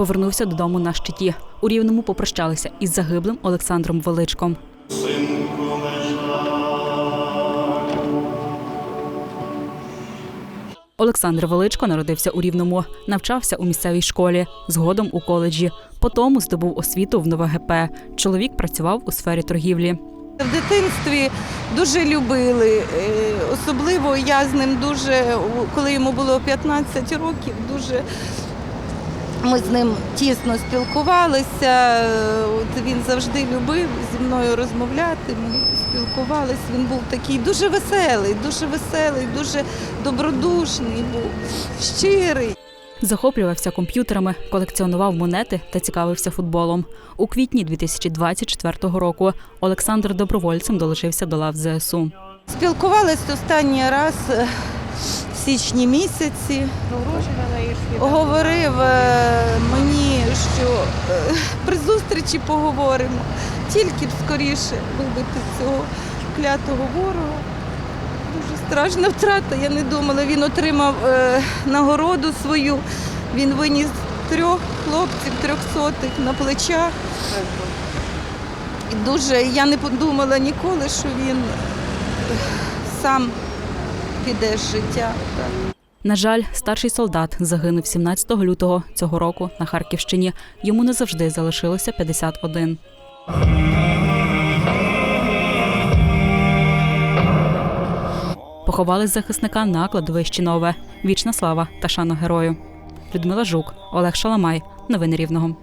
повернувся додому на щиті. У рівному попрощалися із загиблим Олександром Величком. Олександр Величко народився у Рівному, навчався у місцевій школі, згодом у коледжі. Потім здобув освіту в Нове ГП. Чоловік працював у сфері торгівлі. В дитинстві дуже любили. е, Особливо я з ним дуже, коли йому було 15 років, дуже ми з ним тісно спілкувалися. От він завжди любив зі мною розмовляти. Ми спілкувалися. Він був такий дуже веселий, дуже веселий, дуже добродушний був, щирий. Захоплювався комп'ютерами, колекціонував монети та цікавився футболом. У квітні 2024 року Олександр добровольцем долучився до лав ЗСУ. Спілкувалися останній раз е, січні місяці. Говорив е, мені, що е, при зустрічі поговоримо. Тільки б скоріше вибити цього клятого ворога. Дуже страшна втрата. Я не думала. Він отримав е, нагороду свою. Він виніс трьох хлопців, трьохсотих на плечах. І дуже я не подумала ніколи, що він сам піде життя. На жаль, старший солдат загинув 17 лютого цього року на Харківщині. Йому не завжди залишилося 51. Поховали захисника на кладовищі Нове. Вічна слава та шана герою. Людмила Жук, Олег Шаламай. Новини Рівного.